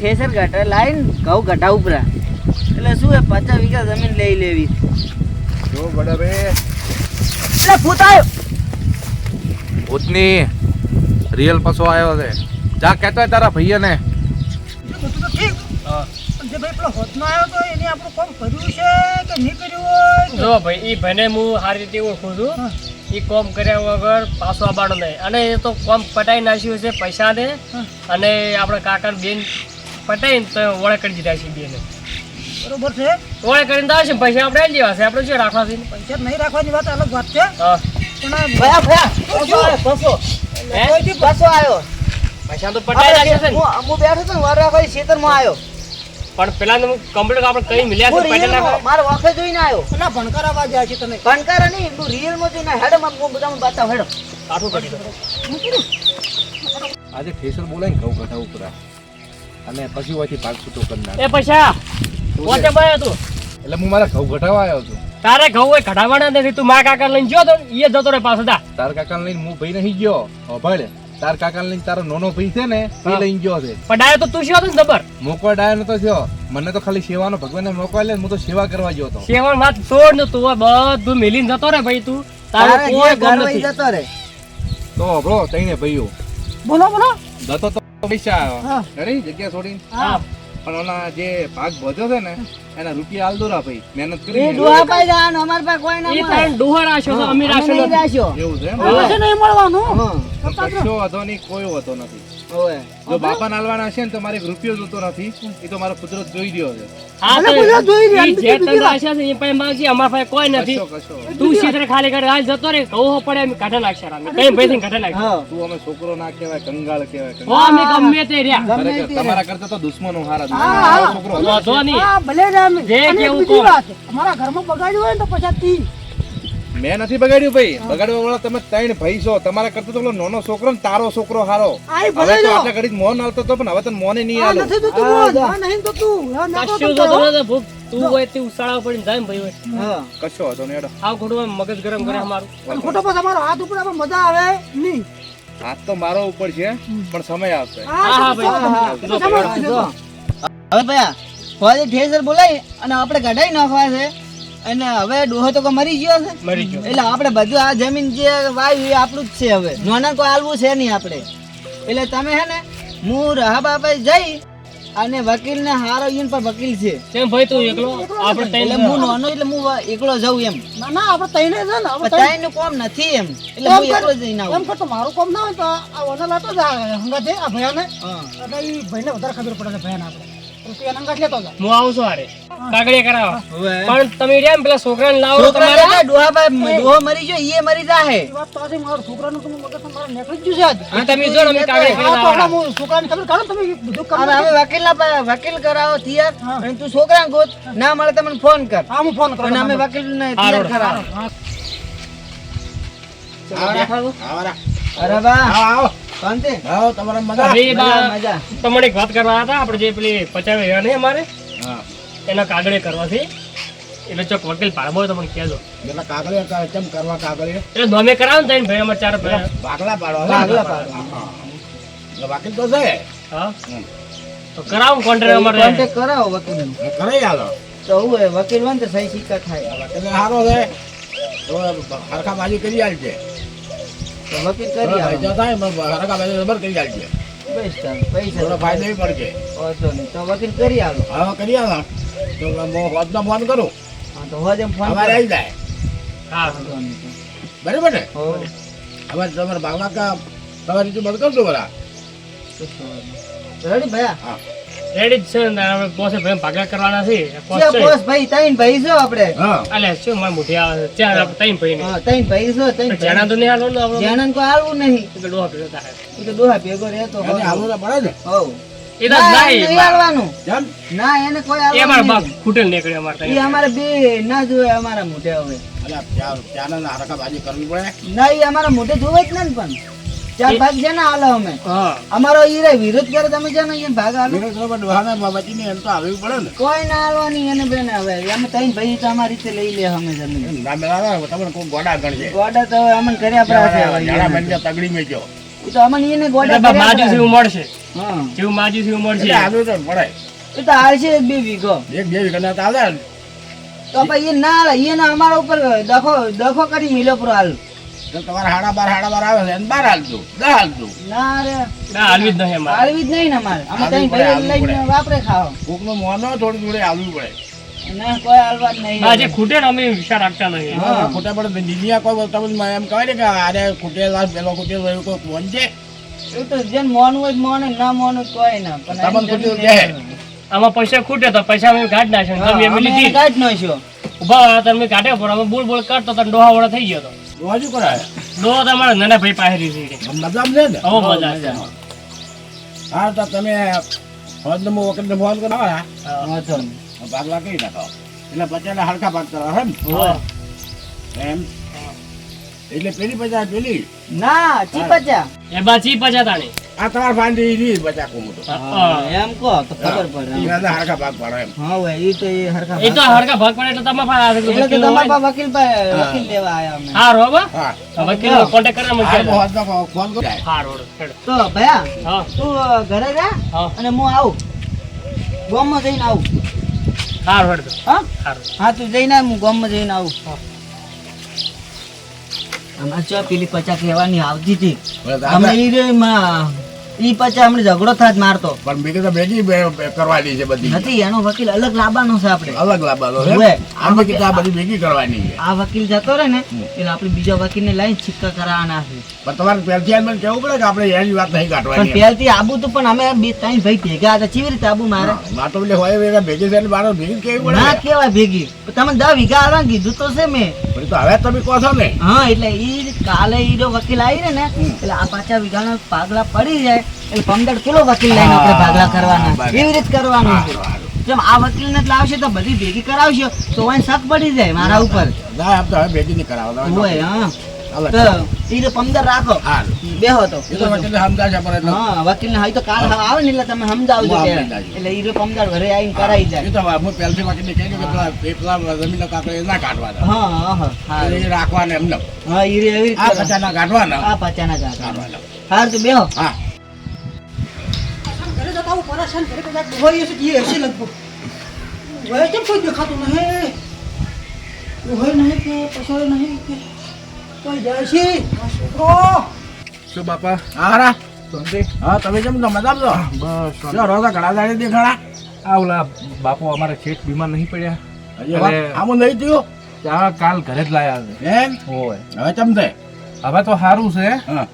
ઠેસર ઘટા line ઘઉં ઘટા ઉપરા. એટલે શું એ પચાસ વીઘા જમીન લઈ લેવી? જો બડા બે. એટલે ભૂત આવ્યો ભૂતની રિયલ પસો આવ્યો છે. જા કહેતો હોય તારા ભૈયાને બધું તો ઠીક. પણ જે ભાઈ પેલો હોતનો આવ્યો તો એને આપણું કામ કર્યું છે કે નહીં કર્યું હોય? જો ભાઈ એ ભને હું સારી રીતે ઓળખું છું. એ કોમ કર્યા વગર પાછો આબાડો નહીં. અને એ તો કોમ પટાઈ નાખ્યું છે પૈસા દે અને આપણે કાકા બેન પટાઈને તો ઓળે કરી દીધા છે બેને. બરોબર છે? ઓળે કરીને તો આવશે પૈસા આપણે આવી જેવા છે. આપણે શું રાખવા છે પૈસા નહીં રાખવાની વાત અલગ વાત છે. હા. પણ ભયા ભયા બસો કોઈથી બસો આવ્યો? પૈસા તો પટાઈ નાખ્યા છે હું હું બેઠો હતો વાર રાખવા કોઈ ખેતરમાં આવ્યો. પણ પેલા કમ્પ્લીટ આપણે કઈ મિલ્યા છે પટેલ નાખવા મારો વખત જોઈને આવ્યો. ના ભણકર આવવા જાય છે તમે. ભણકાર નહીં હું રિયલમાં જોઈને હેડમાં હું બધામાં બતાવ હેડ. કાઠું કરી દો. આજે ફેસર બોલાય ને ઘઉં ઘટા ઉપરા. અને પછી હોયથી ભાગ છૂટો કરી નાખ. એ પૈસા પોતે ભાઈ તું એટલે હું મારા ઘઉં ઘટાવા આવ્યો છું. તારે ઘઉં એ ઘટાવાના નથી તું મારા કાકા લઈને ગયો તો એ જતો રે પાછો દા તાર કાકા લઈને હું ભાઈ નહીં ગયો. ભાઈ તાર કાકા લઈને તારો નાનો ભાઈ છે ને એ લઈને ગયો છે. પણ ડાયો તો તું શું હતો ને જબર? મોકો ડાયો નતો થયો મને તો ખાલી સેવાનો ભગવાનને મોકો લે હું તો સેવા કરવા ગયો હતો. સેવા માં છોડ ને તું બધું મિલીને જતો રે ભાઈ તું. તારું કોઈ ગમ નથી. જતો રે તો બ્રો તઈને ભાઈઓ બોલો બોલો. જતો તો પૈસા ઘણી જગ્યા છોડીને. પણ ઓલા જે ભાગ ભજ્યો છે ને એના રૂપિયા હાલ દોરા ભાઈ મહેનત એ દોહા પાઈ જાન અમાર પાસે કોઈ ના મળે તારે ડોહર આશો તો અમીર અમે આશો નહીં નથી. રાખ્યો. એવું છે એમ? હવે છે નહીં મળવાનું કશો વાંધો નહીં કોઈ વાંધો નથી ઓવે. જો બાપા નાલવાના હશે ને તો મારે રૂપિયો જોતો નથી એ તો મારો કુદરત જોઈ રહ્યો છે હા તો બધા જોઈ રહ્યો છે જે તને આશા છે એ પાસે માંગજે, અમાર પાસે કોઈ નથી તું ક્ષેત્ર ખાલી કરે હાલ જતો રે કહો પડે એમ કાઢા નાખશે રામે. કઈ ભાઈ થી કાઢા નાખશે તું અમે છોકરો ના કહેવાય કંગાળ કહેવાય હો. અમે ગમે તે રહ્યા તમારા કરતા તો દુશ્મનો હારા. છોકરો હતો. નહીં હા ભલે ને અમે જે કેવું બીજી અમારા ઘરમાં બગાડ્યું હોય ને તો પછી તી. મેં નથી બગાડ્યું ભાઈ. બગાડવા વાળા તમે ત્રણ ભાઈ છો તમારા કરતા તો નાનો છોકરો ને તારો છોકરો હારો. હવે તો આટલા ઘડી મોન હાલતો હતો પણ હવે તને મોને નહીં હાલો. નથી તો તું હા, બોલ. જા. આ નહીં તો તું. કશું તો તો ભૂખ. તું હોય તે ઉસાળા પડીને જાય ભાઈ હોય. હા. કશો હતો ને એડો આવ ખોટું મગજ ગરમ કરે અમારું. ખોટો પછી અમારો હાથ ઉપર આપણે મજા આવે નહીં. હાથ તો મારો ઉપર છે પણ સમય આવશે. હા, હા, ભાઈ. હવે ઠેસર બોલાવી અને આપણે કઢાઈ નાખવા છે. અને હવે ડોહો તો મરી ગયો છે? મરી ગયો. એટલે આપણે બધું આ જમીન જે વાયુ એ આપણું જ છે હવે. નોના કોઈ આલવું છે નહીં આપણે. એટલે તમે હે ને હું રહા બાપા જઈ અને વકીલ ને હારો યુન પર વકીલ છે. કેમ ભાઈ તું એકલો? આપણે એટલે હું નોનો એટલે હું એકલો જાઉં એમ. ના ના આપણે તઈને છે ને આપણે તઈને- કોમ નથી એમ. એટલે હું એકલો જઈને એમ આવું તો મારું કોમ ના હોય તો આ ઓના લાતો જ હંગા હંગાથે, આ ભૈયાને. હા. એટલે ઈ ભાઈને વધારે ખબર પડે છે ભૈયાને આપણે. હું આવું છું હારે. કાગળિયા કરાવો. પણ તમે રહ્યા ને પેલા છોકરાને લાવો તમારે? ડોહા મરી ગયો ઈએ મરી જાહે. એ વાત તો આજે મારા છોકરાનું તો મગજ તમારે નીકળી ગયું છે આજ. અને તમે જો ને અમે કાગળિયા આ તો હું છોકરાને ખબર કાઢો તમે બધું કામ અને હવે વકીલ ના વકીલ કરાવો તૈયાર. અને તું છોકરા ગોત ના મળે તમને ફોન કર. હા હું ફોન કરું અને અમે તમને. વકીલ ને તૈયાર. કરાવો. હા. અરે બા શાંતિ. મજા. મજા તમને એક વાત કરવા હતા આપણે જે પેલી પચાવી રહ્યા નહીં અમારે હા. એના કાગળે કરવાથી. છે એટલે ચોક વકીલ પાડવો હોય તો મને કહેજો. એટલે કાગળે કેમ કરવા કાગળે? એટલે નોમે કરાવો ને ભાઈ અમારે ચાર ભાઈ. ભાગલા પાડો ભાગલા પાડો. વકીલ તો છે. હા. તો કરાવો કોન્ટ્રાક્ટ અમારે. કોન્ટેક્ટ કરાવો વકીલ કરાઈ આલો. તો હું વકીલ બંધ સહી સિક્કા થાય. વકીલને હારો છે. તો હરખા બાજુ કરી આલજે. વકીલ કરી પૈસા થાય હરખા બાજુ જબર કરી આવજે પૈસા થોડો ફાયદો ય પડશે. ઓછો નહીં. તો વકીલ કરી આવો હા કરી આવો તો હોજનો ફોન કરું. હા તો હોજ એમ ફોન અમારે. આવી જાય. હા. બરાબર ને? હવે તમારે ભાગલા કા તમારી રીતે બંધ કરજો બરા. રેડી ભયા હા. રેડી જ છે ને હવે બોસે ભાઈ ભાગા કરવાના છે. બોસ ભાઈ તૈન ભાઈ છો આપણે? હા. અલ્યા શું મારે મોઢી આવે છે? ચાર આપણે તૈન ભાઈ ને. હા તૈન ભાઈ છો તૈન જેના તો નહીં હાલો આપણે. જાણન કોઈ આલવું નહીં. તો ડોહા ભેગો થાય. તો ડોહા ભેગો રહેતો એને હાલવું તો પડે ને. હો એ તો ના, નહીં જેમ ના એને કોઈ એ મારા બાપ ખૂટેલ નીકળે અમાર નહીં. એ અમારે બે ના જોવે અમારા મોઢે હવે. અલ્યા ત્યાં ત્યાંના હરકા બાજુ કરવી પડે ના? એ અમારા મોઢે જોવે જ ને પણ. ચાર ભાગ છે ને આલો અમે. અમારો ઈ રે વિરોધ કરે તમે છે ને અહીંયા ભાગ આલો વિરોધ કરવા ડોહાના બચીને એમ તો આવવું પડે ને. કોઈ ના આલવાની એને બેન હવે. અમે ત્રણ ભાઈ તો અમારી રીતે લઈ લે અમે જમીન. ના મેળાવે તમને કોઈ ગોડા ગણશે ગોડા તો અમને કર્યા પ્રાસે હવે જાડા બંને તગડી મેં ગયો. એ તો અમને એને ગોડા એટલે બા કર્યા માજી હતા. મળશે. હા. જેવું માજી જેવું મળશે. એટલે તો મળે એ તો હાલશે એક બે વીઘો. એક બે વીઘા તો તો એ ના હાલે. એને અમારા ઉપર દખો દખો કરી મિલો પૂરો હાલ. તો તમારે હાડા બાર હાડા બાર આવે છે બાર હાલજો દસ હાલજો. ના રે. ના હાલવી જ નહીં અમારે. હાલવી જ નહીં અમારે. અમે હાલવી ભાઈ લઈને વાપરે ખાઓ કોકનું મોનો થોડું જોડે હાલવું પડે. ના કોઈ હાલવા જ નહીં બા જે ખૂટે ને અમે વિચાર રાખતા નહીં. હા. ખોટા પડે કોઈ તમે એમ કહેવાય ને કે આરે ખૂટેલા પેલો ખૂટેલો એવું કોઈ ફોન છે? એવું તો જેને હોય તો મોને ના હોય કોઈ ના. પણ તમને ખોટું આમાં પૈસા ખૂટે તો પૈસા અમે કાઢી નાખ્યો તમે એમ લીધી. નાખ્યો. ઊભા તમે કાઢ્યા પર અમે બોલ બોલ કરતો તો ડોહા વડા થઈ ગયો તો. રોજુ કરાય? ડોહા તો નાના ભાઈ પાસે છે. મજા છે ને. મજા છે. હા તો તમે ફોન નંબર વખત ફોન કરો હા. નહીં. ભાગલા કઈ નાખો. એટલે પચાસ હરખા ભાગ કરો એમ હા. એમ? એટલે પેલી પચા પેલી? ના ચી પચા એ બા ચી પચા તાણી. આ તમારા ફાંડી રી પચાસ કોમું તો હા. એમ કહો તો ખબર પડે. ઈ બધા હરખા ભાગ પાડો એમ. હા હોય એ તો એ હરખા એ તો હરકા ભાગ પડે એટલે તમે પાસે આવે એટલે તમારા. પાસે વકીલ પાસે હા. વકીલ લેવા આયા અમે. હો બા. હા. વકીલ કોન્ટેક્ટ કરીને આ મૂકી બહુ હદનો ફોન કરો. હારું હેડો. તો ભયા હા. તું ઘરે જા હા. અને હું આવું. ગામમાં જઈને આવું. હારું હેડો. હા? હા તું જઈને હું હું ગામમાં જઈને આવું. હા. અમારે ચા પેલી પચાસ કહેવાની આવતી હતી. અમે ઈ પછી અમને ઝઘડો થાત મારતો. પણ બીજી તો ભેગી કરવાની છે બધી. નથી એનો વકીલ અલગ લાવવાનો છે આપણે. અલગ લાવવાનો છે. હવે, આમાં આ બધી ભેગી કરવાની છે. આ વકીલ જતો રહે ને એટલે આપણે બીજા વકીલને લઈને સિક્કા કરાવવાના છે. પણ તમારે પહેલથી એમ કેવું પડે કે આપણે એની વાત નહીં કાઢવાની પણ પહેલથી આબુ તો પણ અમે બે ત્રણ ભાઈ ભેગા હતા. કેવી રીતે આબુ મારે? વાત તો એટલે હોય ભેગા ભેગી એટલે મારે ભેગી કેવી પડે ના કેવાય ભેગી. તમે દસ વીઘા આવવા કીધું તો છે મેં. તો હવે તમે કહો છો ને. હા એટલે ઈ કાલે ઈ જો વકીલ આવી ને એટલે આ પાછા વીઘાના પાગલા પડી જાય. એટલે પંદર કિલો વકીલ લઈને આપણે ભાગલા કરવાના. એવી રીતે કરવાનું છે? જેમ આ વકીલ ને લાવશે તો બધી ભેગી કરાવશે તો વાય શક પડી જાય મારા ઉપર. ના. આમ તો હવે ભેગી નહીં હોય હા. તો પંદર રાખો. બેહો વકીલ ને તો કાલ આવે ને એટલે તમે સમજાવજો. એટલે ઈ પંદર ઘરે આવીને કરાઈ જાય. હું પહેલથી વકીલને કહી દઉં કે પેલા ના કાઢવાના. હા હા હા એ રાખવાના એમને. હા ઈ એવી આ પચાના કાઢવાના. આ પાચાના કાઢવાના. હાર તો બેહો. હા. ઘરે જતા હું પરેશાન ઘરે કદાચ હોય હશે એ હશે લગભગ. હોય કેમ કોઈ દેખાતું નહીં? હોય નહીં કે પછાડે નહીં કે કોઈ જાય છે? છોકરો! શું બાપા? હા રા હા તમે કેમ છો? મજામાં છો? બસ જો રોજા ઘણા દાડે દેખાડા આ ઓલા બાપુ અમારે શેઠ બીમાર નહીં પડ્યા. આમાં નહીં થયું આ કાલ ઘરે જ લાયા એમ? હોય. હવે ચમ થાય? હવે તો સારું છે. હા.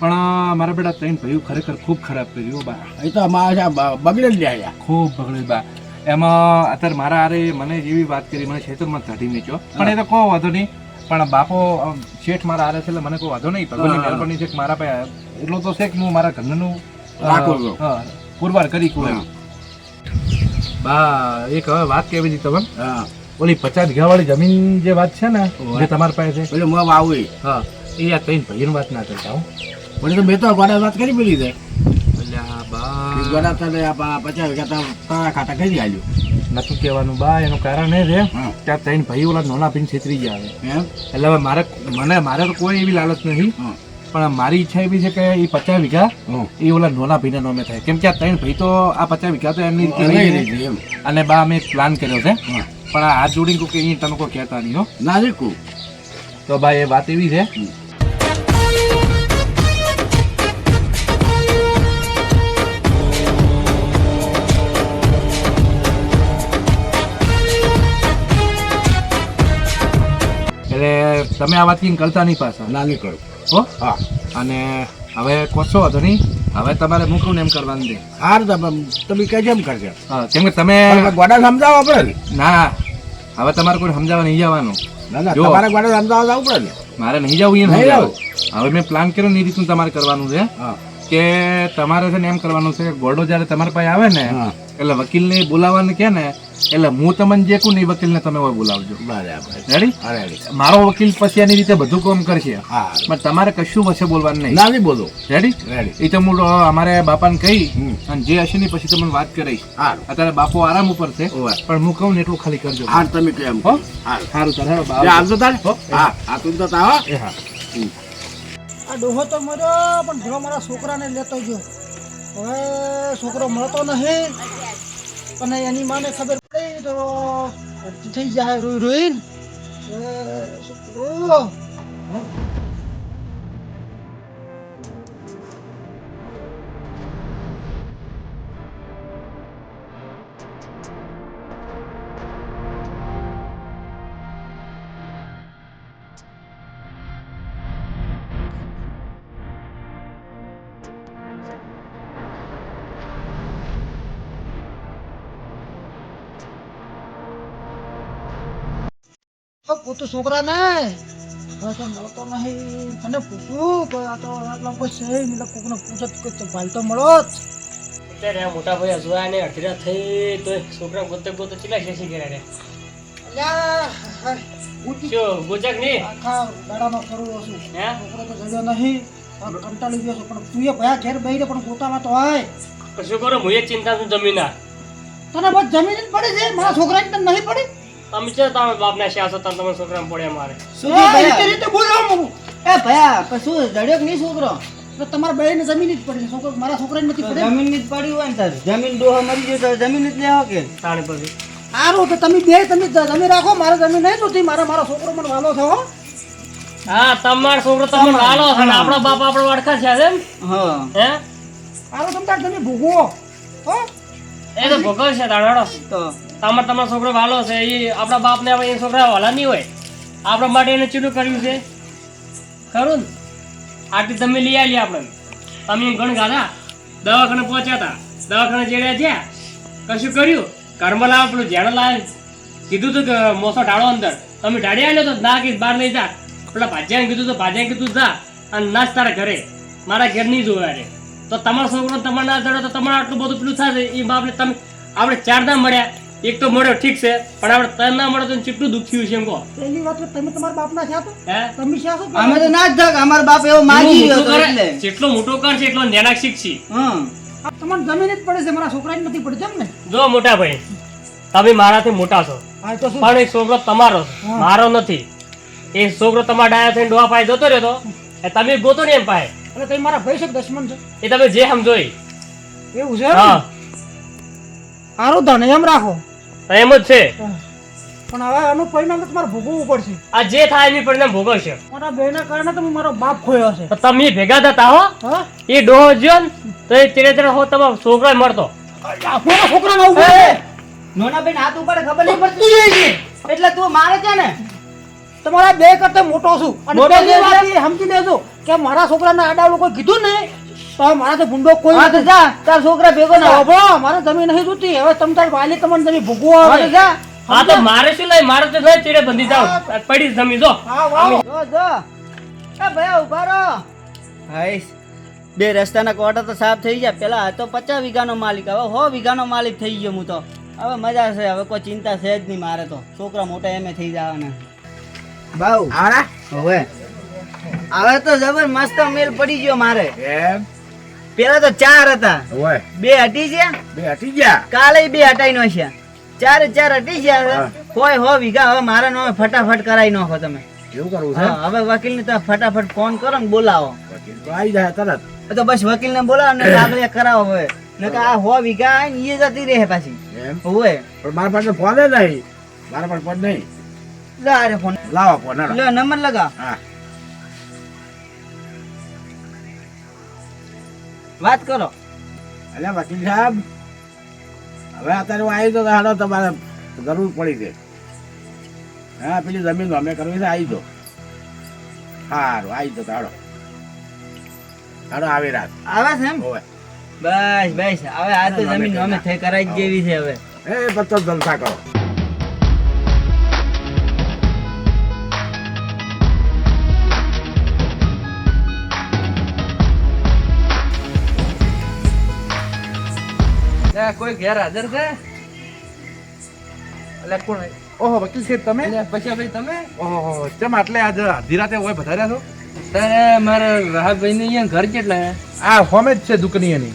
પણ મારા બેટા ત્રણ ભાઈઓ ખરેખર ખૂબ ખરાબ કર્યું બા. એ તો અમારા બગડે જ લ્યા ખૂબ બગડે બા. એમાં અત્યારે મારા આરે મને જેવી વાત કરી મને ખેતરમાં કાઢી મૂક્યો પણ એ તો કોઈ વાંધો નહીં. પણ બાપો શેઠ મારા આરે છે એટલે મને કોઈ વાંધો નહીં. ભગવાનની મહેરબાની છે કે મારા પાસે એટલો તો છે કે હું મારા ઘરનું રાખું પુરવાર કરી કું. બા એક હવે વાત કેવી હતી તમે હા. ઓલી પચાસ વીઘા વાળી જમીન જે વાત છે ને જે તમારી પાસે છે? પેલું હું આવું હા. એ આ ત્રણ ભાઈની વાત ના કરતા હું. પણ તો મેં તો ગોડા વાત કરી પેલી છે ગોડા તને પચાસ વીઘા તારા ખાતા કરી આલ્યું. નતું કહેવાનું બા એનું કારણ એ છે ત્યાં ત્રણ ભાઈ ઓલા નોના પીને છેતરી ગયા એટલે હવે મારે મને મારે તો કોઈ એવી લાલચ નથી પણ મારી ઈચ્છા એવી છે કે એ પચાસ વીઘા એ ઓલા નોના ભાઈના નોમે થાય. કેમ કે આ ત્રણ ભાઈ તો આ પચાસ વીઘા તો એમની અને બા અમે પ્લાન કર્યો છે. પણ આ હાથ કોઈ અહીં તમે કોઈ કહેતા નહીં હો. ના રીકું તો બા એ વાત એવી છે એટલે તમે આ વાત કરતા નહીં પાછા? ના નીકળું. હો? હા. અને હવે કોશો હતો નહીં. હવે તમારે મૂકવું ને એમ કરવાનું છે? હાર તમે તમે કઈ કેમ કરજો. હા કેમ કે તમે ગોડા સમજાવો આપણે ના? હવે તમારે કોઈ સમજાવવા નહીં જવાનું. ના ના તમારે ગોડા સમજાવવા જવું પડે મારે નહીં જવું એ નહીં સમજાવું. હવે મેં પ્લાન કર્યો ને એ રીતનું તમારે કરવાનું છે. કે તમારે છે ને એમ કરવાનું છે કે ગોડો જ્યારે તમારી પાસે આવે ને એટલે વકીલને બોલાવવાને કે ને એટલે હું તમને જે કહું ને એ વકીલને તમે હોય બોલાવજો. બરાબર. રેડી મારો વકીલ પછી એની રીતે બધું કામ કરશે. હા. પણ તમારે કશું વચ્ચે બોલવાનું નહીં. ના બોલો. રેડી રેડી એ તો હું અમારે બાપાને કહી હમ. અને જે હશે ને પછી તમને વાત કરીશ અત્યારે બાપો આરામ ઉપર છે પણ હું કહું ને એટલું ખાલી કરજો. હા તમે કેમ હો? સારું. તારે આવજો તારે? હો. હા આ તું તો તાવ હા. આ ડોહો તો મર્યો પણ ભલો મારા છોકરાને લેતો ગયો. હવે છોકરો મળતો નહીં. અને એની માને ખબર પડી તો થઈ જાય રોઈ રોઈ છોકરો તો છોકરા ને મળતો નહીં. મને પૂછું કે આ તો આટલા કોઈ છે એટલે કોકને પૂછત કે તો ભાઈ તો મળો જ. અત્યારે મોટા ભાઈ જોયા ને અઢી થઈ તો છોકરા ગોતે ગોતે ચીલા શેષી કર્યા રે? અલ્યા ગુજક નહીં? આખા દાડામાં ફરું છું હે? છોકરો તો જડ્યો નહીં. કંટાળી ગયો છું પણ તું એ ભયા ઘેર બેહીને પણ ગોતાવા તો આય. કશું કરો હું એ ચિંતા છું જમીના તને બસ જમીન જ પડે છે મારા છોકરાને તને નહીં પડી? તમે છે તમે બાપના શ્યા હતા તમે છોકરા પડ્યા મારે. શું રીતે રીતે બોલો એ ભયા પણ શું જડ્યો કે નહીં છોકરો? તો તમારા બેને જમીન જ પડી છોકરો મારા છોકરાને નથી પડી જમીન જ પડી હોય ને તાર જમીન ડોહો મરી ગયો તો જમીન જ લેવા કે? તાણે પછી. સારું તો તમે બે તમે રાખો મારે જમીન નહીં જોતી. મારે મારો છોકરો મને વાલો થયો હા. તમારો છોકરો તમને છે ને. આપણો બાપ આપણો વડખા છે એમ? હા. હે? સારું તમે તમે ભોગવો હો. એ તો ભોગવ છે તો તમારે તમારો છોકરો વાલો છે એ આપણા બાપને એ છોકરા વાલા નહીં હોય. આપણા માટે એને ચીડું કર્યું છે. ખરું ને? આટલી તમે લઈ આવી આપણે. તમે ગણ ગાધા. દવાખાને પહોંચ્યા હતા. દવાખાને જેડ્યા જ્યાં કશું કર્યું? ઘરમાં લાવ, પેલું ઝેડો લાવે. કીધું તું કે મોસો ઢાળો અંદર. તમે ઢાળી આવ્યો તો ના કીધું, બહાર લઈ જા. પેલા ભાજ્યાને કીધું તો, ભાજ્યાને કીધું જા. અને નાચ તારા ઘરે. મારા ઘેર નહીં જોયા રે તો તમારો છોકરો તમારે ના જડો તો તમારે આટલું બધું પેલું થશે એ બાપને તમે આપણે ચાર ના મળ્યા. એક તો મળ્યો ઠીક છે. પણ આપણે તને ના મળે તો કેટલું દુઃખ થયું છે એમ કહો. પહેલી વાત તમે તમારા બાપ ના છો હે? તમે શા છો અમે તો ના જ થાક. અમારો બાપ એવો માગી ગયો કરે. એટલે. જેટલો મોટો કરશે એટલો નેનાક શીખશી હા આ તમારે જમીન જ પડે છે. મારા છોકરાને નથી પડતી એમ ને? જો મોટા ભાઈ તમે મારાથી મોટા છો. પણ એ છોકરો તમારો મારો નથી. એ છોકરો તમારા ડાયા થઈને ડોહા પાસે જતો રહ્યો તો એ તમે ગોતો ને એમ પાસે એટલે તમે મારા ભાઈ છે દશમન છે? એ તમે જે સમજો એવું છે હા. સારું ધન એમ રાખો. એમ જ છે. પણ હવે આનું પરિણામ તમારે ભોગવવું પડશે. આ જે થાય એની પરિણામ ભોગવશે. મારા બેના કારણે તમે મારો બાપ ખોયો છે તો તમે ભેગા થતા હો. એ ડોહો જો ને તો એ તેરે તેરે હો તમારો છોકરો મળતો. આપણા છોકરાને ઊભો કરે નોના બેન હાથ ઉપાડે ખબર નહીં પડતી. એટલે તું મારે છે ને? તમારા બે કરતા મોટો છું. અને સમજી લેજો કે મારા છોકરાને આડા લોકો કીધું ને તો હવે કોઈ તો નથી. જા. તાર છોકરા ભેગો ના હવે મારે જમીન નહીં જોતી. હવે તમ તારી વાલી તમને તમે ભોગવો હા જા. હા તો મારે શું લઈ મારે તો નહીં તેરે બંધી જાવ પડી જમી જો. જો જો. એ ભયા ઊભા રહો. હાઈશ બે રસ્તાના કોટા તો સાફ થઈ ગયા. પેલા હતો પચાસ વીઘાનો માલિક હવે હો વીઘાનો માલિક થઈ ગયો હું તો. હવે મજા છે હવે કોઈ ચિંતા છે જ નહીં મારે તો. છોકરા મોટા એમે થઈ જવાના. બાઉ હવે? હવે તો જબર મસ્ત મેલ પડી ગયો મારે. એમ? પેલા તો ચાર હતા. ઓય. બે હટી ગયા બે હટી ગયા? કાલે બે હટાઈ નો છે. ચાર ચાર હટી ગયા કોઈ હો વીઘા હવે મારા નો ફટાફટ કરાવી નાખો તમે. એવું કરવું છે? હવે વકીલ ને ફટાફટ ફોન કરો ને બોલાવો. વકીલ તો આવી જાય તરત. તો બસ વકીલ ને બોલાવો ને કાગળિયા કરાવો હવે. ને આ હો વીઘા ઈ જતી રહે પાછી. હોવે. પણ મારા પાસે ફોન નહીં. મારા પાસે ફોન નહીં. લાવો ફોન લાવો. નંબર લગાવ. હા. વાત કરો. એટલે વકીલ સાહેબ હવે અત્યારે હું આવી તો હાલો તમારે જરૂર પડી છે. હા પેલી જમીન અમે કરવી છે આવી દો સારું આવી દો હાડો હાડો આવી રાત. આવે છે એમ? હોવે. બસ બસ. હવે આ તો જમીન અમે થઈ કરાઈ જ જેવી છે હવે. એ બચ્ચો જલસા કરો. કોઈ ઘેર હાજર છે? એટલે કોણ? ઓહો વકીલ સાહેબ તમે? પછી ભાઈ તમે? ઓહો ચમ આટલે આજે અડધી રાતે હોય વધારે છો? તારે મારા રાહભાઈ ને અહીંયા ઘર કેટલા આ હોમે જ છે દુકની એની.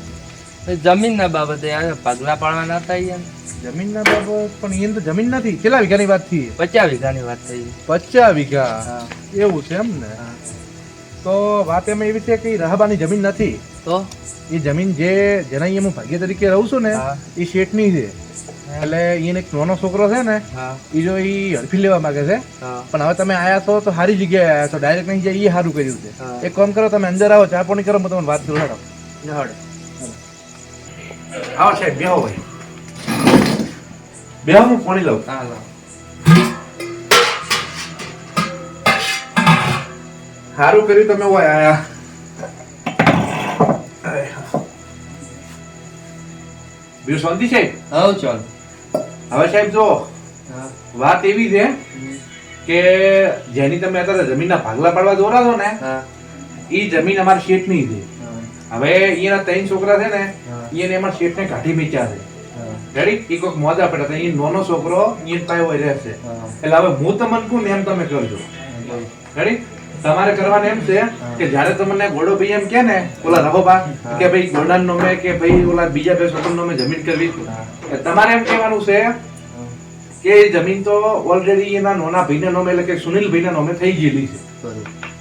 જમીન ના બાબતે પગલા પાડવાના હતા અહીંયા? જમીનના બાબત પણ એની તો જમીન નથી. કેટલા વીઘાની વાત થઈ પચાસ વીઘાની વાત થઈ. પચાસ વીઘા? એવું છે એમ ને? તો વાત એમાં એવી છે કે રહબાની જમીન નથી. તો? એ જમીન જે જેના હું ભાગ્ય તરીકે રહું છું ને એ શેઠની છે. એટલે એને એક નાનો છોકરો છે ને એ જો એ હડફી લેવા માંગે છે. પણ હવે તમે આયા છો તો સારી જગ્યાએ આયા છો. ડાયરેક્ટ નહીં જાય એ સારું કર્યું છે. એક કામ કરો તમે અંદર આવો ચા પાણી કરો હું તમને વાત કરું. હેડો. આવો સાહેબ બેહો ભાઈ. બેહો હું પાણી લઉં. હા લાવ. સારું કર્યું તમે હોય આયા. બીજું શાંતિ છે? હા ચાલ. હવે સાહેબ જો વાત એવી છે કે જેની તમે અત્યારે જમીનના ભાગલા પાડવા દોરા છો ને એ જમીન અમારા શેઠની છે. હવે એના ત્રણ છોકરા છે ને. એને અમારા શેઠને કાઢી વેચ્યા છે. રેડી એ કોઈક મોજા પડ્યા હતા. એ નોનો છોકરો એ હોય રહેશે. એટલે હવે હું તમને કહું ને એમ તમે કરજો. રેડી તમારે કરવાનું એમ છે કે જ્યારે તમને ગોડો ભાઈ એમ કે ને ઓલા રહોબા કે ભાઈ ગોડાન નોમે કે ભાઈ ઓલા બીજા બે સ્વતંત્ર નોમે જમીન કરવી તમારે એમ કહેવાનું છે કે એ જમીન તો ઓલરેડી એના નોના ભાઈના નોમે એટલે કે સુનિલ ભાઈના નોમે થઈ ગયેલી છે.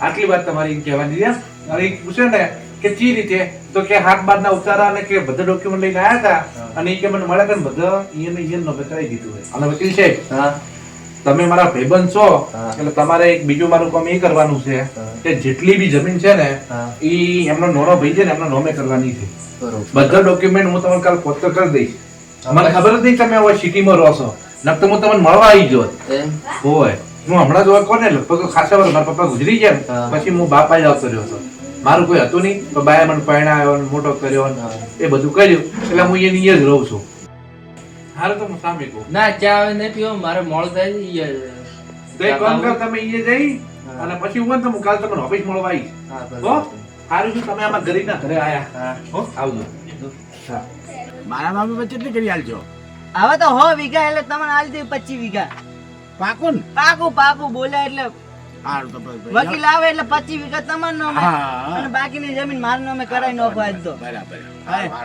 આટલી વાત તમારી કહેવાની છે. અને પૂછે ને કે ચી રીતે? તો કે હાથ બારના ઉતારા અને કે બધા ડોક્યુમેન્ટ લઈને આવ્યા હતા અને એ કે મને મળ્યા હતા બધા એને એને નોમે કરાવી દીધું અને વકીલ છે હા. તમે મારા ભાઈબંધ છો એટલે તમારે એક બીજું મારું કામ એ કરવાનું છે કે જેટલી બી જમીન છે ને એ એમનો નોનો ભાઈ છે ને એમનો નોમે કરવાની છે. બધા ડોક્યુમેન્ટ હું તમને કાલ પોતે કરી દઈશ. મને ખબર જ નહીં તમે હવે સિટીમાં રહો છો. નકર હું તમને મળવા આવી ગયો. હોય હું હમણાં જોવા કોને લગભગ ખાસા વર્ષ મારા પપ્પા ગુજરી ગયા ને, પછી હું બાપા જ આવતો રહ્યો હતો. મારું કોઈ હતું નહીં બાએ મને પરણાવ્યો મોટો કર્યો એ બધું કર્યું. એટલે હું એની જ રહું છું. હારું તો સામે કહું. ના ચા હવે નહીં પીવો મારે મોડું થાય છે ઈ, કામ કર તમે અહીંયા જઈ અને પછી હું ને તો હું કાલ તમને ઓફિસ મળવા આવીશ. હા હો. સારું છે તમે આમાં ગરીબના ઘરે આયા. હો. આવજો મારા મામી પછી કેટલી કરી આલજો હવે તો હો વીઘા એટલે તમને આલ દે પચીસ વીઘા. પાકું ને? પાકું પાકું બોલ્યા એટલે. વકીલ આવે એટલે પચીસ વિગત તમારે અને બાકીની જમીન મારા નામે કરાવી નાખો આજ તો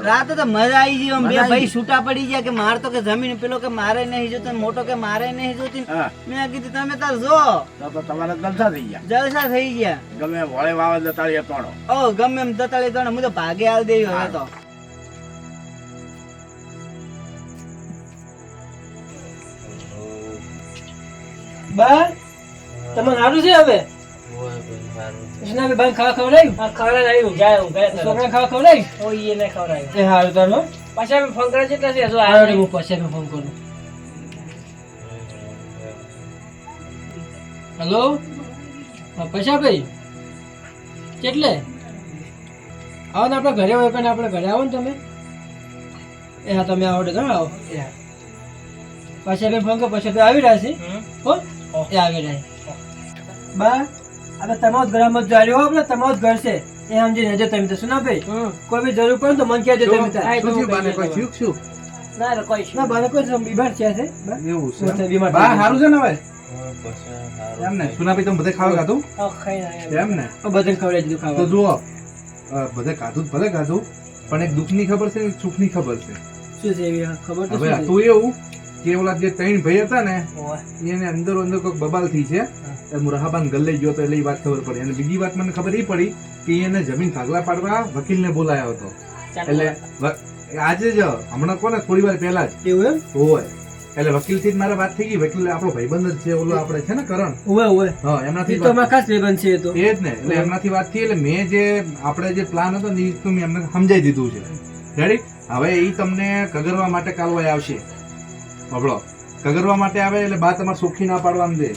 રાતે તો મજા આવી ગઈ બે ભાઈ છૂટા પડી ગયા કે માર તો કે જમીન પેલો કે મારે નહીં જોતો મોટો કે મારે નહીં જોતી. મેં કીધું તમે તાર જો. તો તો જલસા થઈ ગયા. જલસા થઈ ગયા. ગમે વળે વાવા દતાળીએ તોડો ઓ ગમે એમ દતાળીએ તોડો હું તો ભાગે આવી દેવી હવે તો. બા તમને સારું છે હવે? હોય ભાઈ, ખાવા હા ખવડાવ્યું જાય હું ગયા છોકરા ખાવા ખવડાવ્યું ઓ ઈ એને ખવડાવ્યું. એ હારું તારો પાછા આપણે ફોન કરે છે જો આવ્યો હું પછી આપણે ફોન કરું. હેલો? પૈસા ભાઈ કેટલે? આવો ને આપણે ઘરે હોય પણ આપણે ઘરે આવો ને તમે. એ હા તમે આવો તમે આવો. પછી આપણે ફોન કરો પછી આવી રહ્યા છે. હો? એ આવી રહ્યા બા આપણે તમારો ઘરમાં જાળ્યો હો આપણે તમારું ઘર છે. એ સમજી રહેજો તમે તો સુના ભાઈ? કોઈ બી જરૂર પડે તો મને કહેજો તમે. શું થયું બાને કોઈ થયું શું? ના કોઈ ના બાને કોઈ શું બીમાર છે. છે એવું છે, બીમાર બા સારું છે ને હવે. એમ ને? સુનાભાઈ તમે બધે ખાવા ખાધું? એમ ને? આ બધાને ખવડાવી દીધું તો જુઓ. બધે ખાધું ભલે ખાધું પણ એક દુઃખની ખબર છે એક સુખની ખબર છે. શું છે એવી? ખબર તો હવે? હતું એવું? કે ઓલા જે ત્રણ ભાઈ હતા ને એને અંદર અંદર કોઈક બબાલ થઈ છે. હું. રહાબાન ગલ્લે ગયો તો એટલે એ વાત ખબર પડી. અને બીજી વાત મને ખબર એ પડી કે એને જમીન ભાગલા પાડવા વકીલને બોલાયો હતો. એટલે આજે જ હમણાં કોને? થોડી વાર પહેલા જ. એવું હોય એટલે વકીલથી જ મારે વાત થઈ ગઈ. વકીલ આપણો ભાઈબંધ જ છે ઓલો આપણે છે ને કરણ. ઓવે ઓવે હા એ એમનાથી તો વાત- ખાસ ભાઈબંધ છે એ તો. એ જ ને. એટલે એમનાથી વાત થઈ એટલે મેં જે આપણે જે પ્લાન હતો ને એ તો મેં એમને સમજાઈ દીધું છે. રેડી હવે એ તમને કગરવા માટે કાલવાય આવશે. બબડો કગરવા માટે આવે એટલે બા તમારે સોખી ના પાડવાનું દે.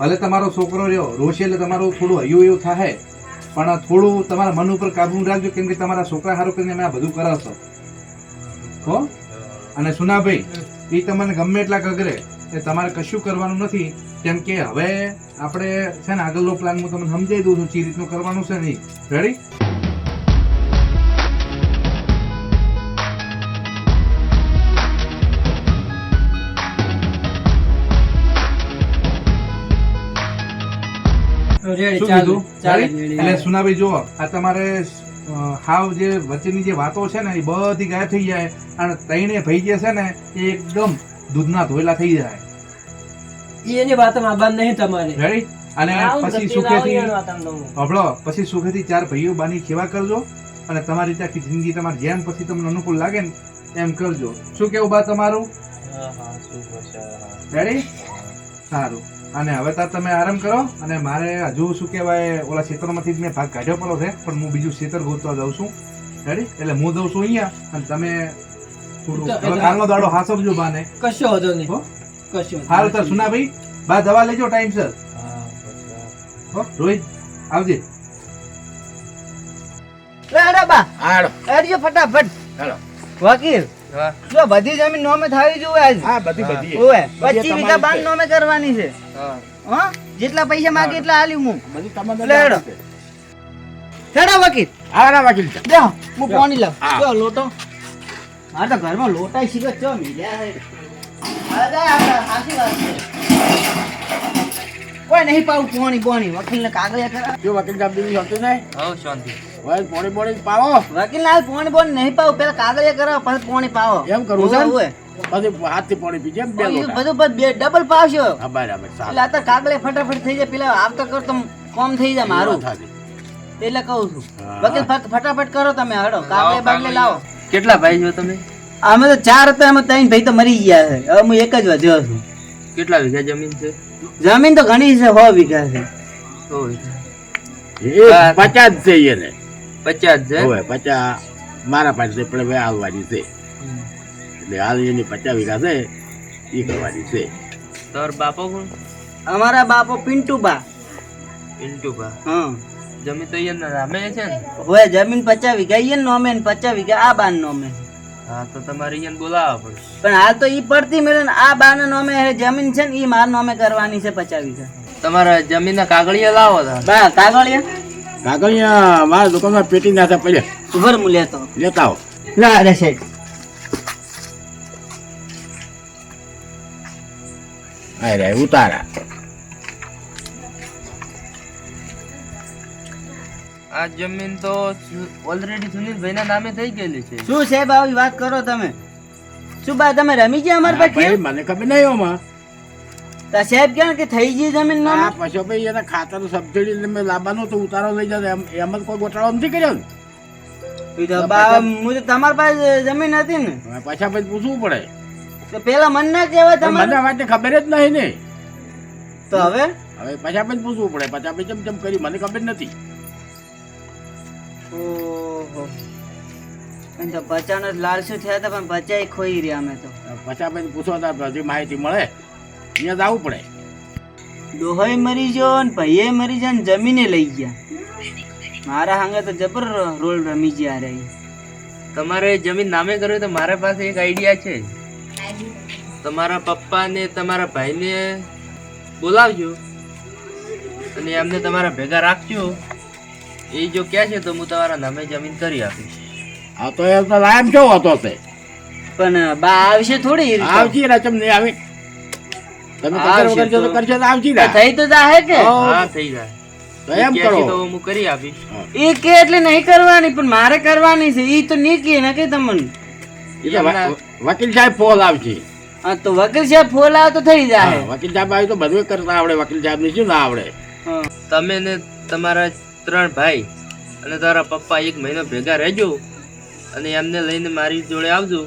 ભલે તમારો છોકરો રહ્યો રોશે એટલે તમારું થોડું હયું એવું થાય પણ થોડું તમારા મન ઉપર કાબુ રાખજો કેમ કે તમારા છોકરા સારું કરીને આ બધું કરાવશો. હો? અને સુનાભાઈ એ તમને ગમે એટલા કગરે એ તમારે કશું કરવાનું નથી. કેમ કે હવે આપણે છે ને આગળનો પ્લાન હું તમને સમજાવી દઉં છું ચી રીતનું કરવાનું છે નહીં રેડી શું કીધું? એટલે સુનાભાઈ જુઓ આ તમારે હાવ જે વચ્ચેની જે વાતો છે ને એ બધી ગાયબ થઈ જાય. અને ત્રણે ભાઈ જે છે ને એ એકદમ દૂધના ધોયેલા થઈ જાય. એની વાતમાં નહીં તમારે. રેડી? અને પછી સુખેથી. હભળો પછી સુખેથી ચાર ભાઈઓ બાની સેવા કરજો. અને તમારી ત્યાં જિંદગી તમારી જેમ પછી તમને અનુકૂળ લાગે ને એમ કરજો. શું કેવું બા તમારું? રેડી? સારું. અને હવે તાર તમે આરામ કરો અને મારે હજુ શું કહેવાય ઓલા ક્ષેત્રમાંથી જ મેં ભાગ કાઢ્યો પડો છે પણ હું બીજું ક્ષેત્ર ગોતવા જાઉં છું. રેડી એટલે હું જઉં છું અહીંયા અને તમે થોડું કાલનો દાડો હાસવજો બાને. કશો વાંધો નહીં. હો? કશો હાલ તો સુનાભાઈ બા દવા લેજો ટાઈમ સર રોહિત આવજે. ફટાફટ. હાલો વકીલ જો બધી જમીન નોમે થાવી જોઈએ હા બધી બધી. ઓએ બધી 25 વીઘા બાંધ નોમે કરવાની છે. હા? હા જેટલા પૈસા માંગે એટલા આલી હું બધી તમને વકીલ. આરા વકીલ. દે હું પાણી લાવ. જો લોટો મારે તો ઘરમાં લોટાઈ શીખો છો. મિલ્યા હે. કોઈ નહીં પાવું પોણી પોણી વકીલને કાગળિયા ખરા. જો વકીલ સાહેબ બીજું હતું નહીં? હા શાંતિ. હવે પોણી પોણી પાવો. વકીલ ના પોણી પોણી નહીં પાવું પેલા કાગળિયા કરો પછી પોણી પાવો. એમ કરવું છે? પછી હાથથી પોણી પીજે બે લોટા. બધું બધું બે ડબલ પાવશો. હા બરાબર એટલે અત્યારે કાગળિયા ફટાફટ થઈ જાય પેલા આવતા કરતો કોમ થઈ જાય મારું. થાતી. એટલે કહું છું. હા. વકીલ ફટાફટ કરો તમે હડો કાગળિયા બાગલે લાવો. કેટલા ભાઈ છો તમે? અમે તો ચાર હતા અમે ત્રણ ભાઈ તો મરી ગયા છે. હવે હું એક જ વધ્યો છું. કેટલા વીઘા જમીન છે? જમીન તો ઘણી છે સો વીઘા છે. પચાસ છે એને. પચાસ છે? પચાસ મારા પાસે પણ હવે હાલવાની છે. એટલે હાલ એની પચાસ વીઘા છે એ કરવાની છે. તાર બાપો કોણ? અમારા બાપો પિન્ટુબા. પિન્ટુભા હા. જમીન તો અહીંયા નામે છે ને? હોય જમીન પચાસ વીઘા ઈ નોમે ને પચાસ વીઘા આ બાન નોમે હા તો તમારે અહીંયા બોલાવવા પડશે. પણ હાલ તો ઈ પડતી મેળે આ બાન નોમે હે જમીન છે ને ઈ માર નોમે કરવાની છે પચાસ વીઘા તમારા જમીનના કાગળિયા લાવો તા બા કાગળિયા? કાગળિયા મારા દુકાનમાં પેટી નાખે પડ્યા. ઉભર હું લેતો. લેતા આવો. ના અરે શેઠ અરે ઉતારા આ જમીન તો ઓલરેડી સુનિલભાઈના નામે થઈ ગયેલી છે શું સાહેબ આવી વાત કરો તમે। શું બા તમે રમી ગયા અમારી પાસે મને ખબર નહીં ઓમાં તો સાહેબ કહે કે થઈ ગઈ જમીન આ પછી ભાઈ એને ખાતર સબસિડી તમે લાવવાનો તો ઉતારો લઈ જતો એમ એમ જ કોઈ ગોટાળો નથી કર્યો ને તમારી પાસે જમીન હતી ને પાછા પછી પૂછવું પડે તો પેલા મન ના કહેવાય તમારે? મને માટે ખબર જ નહીં ને. તો હવે? હવે પછી પછી પૂછવું પડે. પછી આપણે કેમ કેમ કરી મને ખબર નથી. ઓહો. પણ તો બચાનો જ લાલસુ થયા હતા પણ બચાઈ ખોઈ રહ્યા અમે તો. પાછા પછી પૂછવા તા હજી માહિતી મળે. અહીંયા જવું પડે. દોહોય મરી ગયો ને ભાઈએ મરી ગયા ને જમીને લઈ ગયા. મારા હાંગે તો જબર રોલ રમી ગયા રહી તમારે જમીન નામે કર્યું તો મારા પાસે એક આઈડિયા છે. તમારા પપ્પાને તમારા ભાઈને બોલાવજો અને એમને તમારા ભેગા રાખજો. એ જો કહે છે તો હું તમારા નામે જમીન કરી આપીશ. આ તો એ તો લાયમ છો હતો તે? પણ બા આવશે થોડી આવજી ને તમને આવી. તમે કદર આવશે વગર જો તો તો. તો આવજી ને. થઈ તો જાહે કે? હા થઈ જાય. એમ કરો. તો હું કરી આપીશ. એ કે એટલે નહીં કરવાની પણ મારે કરવાની છે. એ તો નહીં કે ના કે તમને. વકીલ સાહેબ ફોલ આવશે. હા તો વકીલ સાહેબ ફોલ આવે તો થઈ જાય. વકીલ સાહેબ આવી તો બધું કરતા આવડે વકીલ સાહેબ ને શું ના આવડે? તમે ને તમારા ત્રણ ભાઈ અને તારા પપ્પા એક મહિનો ભેગા રહેજો અને એમને લઈને મારી જોડે આવજો.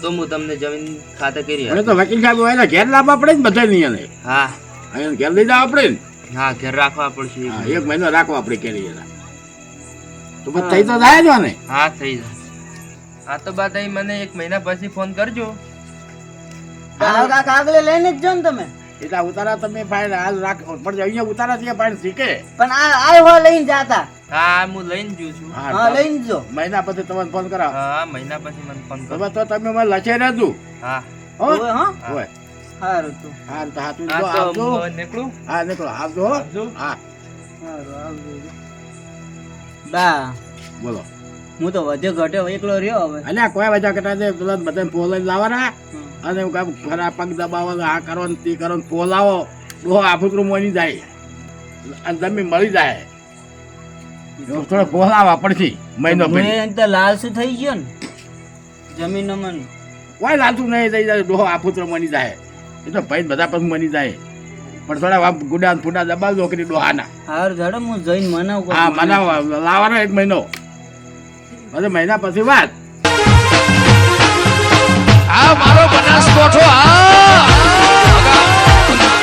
તો હું તમને જમીન ખાતે કરી અરે તો વકીલ સાહેબ હોય ઘેર લાવવા પડે ને બધા નહીં એને. હા. અહીંયા ઘેર લઈ જવા પડે ને. હા ઘેર રાખવા પડશે. એક મહિનો. રાખવા આપણે કેરી તો બસ થઈ તો જાય જો ને હા થઈ જાય. હા તો બાદ અહીં મને એક મહિના પછી ફોન કરજો. કાક લઈને જ જો ને તમે. એટલા ઉતારા તમે ફાઇલ હાલ રાખ પણ અહીંયા ઉતારા ત્યાં ફાઇલ શીખે? પણ આ આ હો લઈને જાતા. હા હું લઈને જઉં છું. હા, લઈને જો મહિના પછી તમને ફોન કરાવ. હા મહિના પછી મને ફોન કરો. તો તમે મને લચે દઉં હા. હો? હા? હોય સારું તો. હા તો હાથું હા જો આવજો. નીકળું? હા નીકળો આવજો આવજો. હા. સારું આવજો. બા. બોલો. હું તો વધે ઘટ્યો એકલો રહ્યો હવે. અને કોઈ કરતા દે પેલા બધા ફોલ લાવવાના. અને એવું કામ ખરા પગ દબાવો આ કરો ને તે કરો ને ફોલ આવો ડોહો આફુકરું મળી જાય. અને જમીન મળી જાય. થોડો ફોલ આવા પડશે મહિનો તો લાલસુ થઈ ગયો ને? જમીન મન કોઈ લાલસુ નહીં થઈ જાય. ડોહો આફુતરો મની જાય. એ તો ભાઈ બધા પછી મની જાય. પણ થોડા આમ ગુડા ને ફૂટા દબાવજો કરી ડોહાના. હાર ઝડપ હું જઈને મનાવ હા મનાવ. લાવવાનો એક મહિનો. અરે મહિના પછી વાત. આ મારો બનાસકોઠો આ